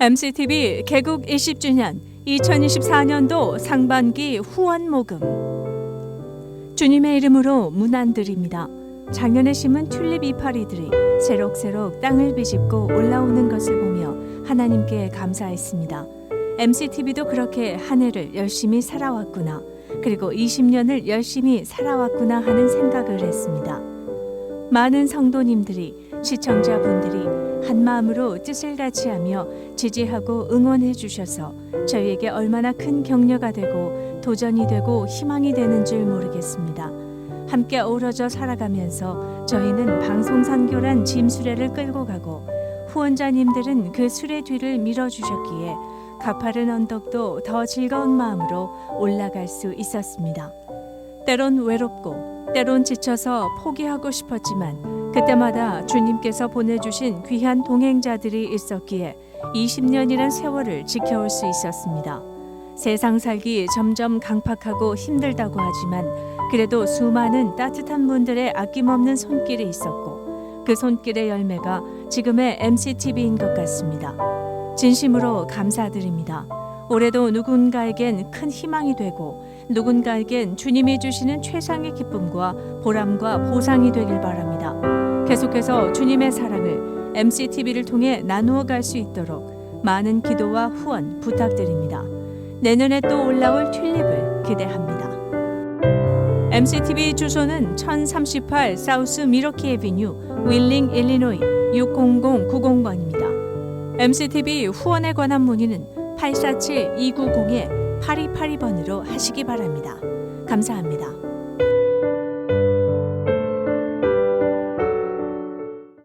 MCTV 개국 20주년 2024년도 상반기 후원 모금 주님의 이름으로 문안드립니다. 작년에 심은 튤립 이파리들이 새록새록 땅을 비집고 올라오는 것을 보며 하나님께 감사했습니다. MCTV도 그렇게 한 해를 열심히 살아왔구나. 그리고 20년을 열심히 살아왔구나 하는 생각을 했습니다. 많은 성도님들이 시청자분들이 한 마음으로 뜻을 같이 하며 지지하고 응원해 주셔서 저희에게 얼마나 큰 격려가 되고 도전이 되고 희망이 되는 줄 모르겠습니다. 함께 어우러져 살아가면서 저희는 방송 선교란 짐 수레를 끌고 가고 후원자님들은 그 수레 뒤를 밀어 주셨기에 가파른 언덕도 더 즐거운 마음으로 올라갈 수 있었습니다. 때론 외롭고 때론 지쳐서 포기하고 싶었지만 그때마다 주님께서 보내주신 귀한 동행자들이 있었기에 20년이란 세월을 지켜올 수 있었습니다. 세상 살기 점점 강팍하고 힘들다고 하지만 그래도 수많은 따뜻한 분들의 아낌없는 손길이 있었고 그 손길의 열매가 지금의 MCTV인 것 같습니다. 진심으로 감사드립니다. 올해도 누군가에겐 큰 희망이 되고 누군가에겐 주님이 주시는 최상의 기쁨과 보람과 보상이 되길 바랍니다. 계속해서 주님의 사랑을 MCTV를 통해 나누어 갈 수 있도록 많은 기도와 후원 부탁드립니다. 내년에 또 올라올 튤립을 기대합니다. MCTV 주소는 1038 사우스 미러키 에비뉴 윌링 일리노이 60090번입니다. MCTV 후원에 관한 문의는 847-290-8282번으로 하시기 바랍니다. 감사합니다.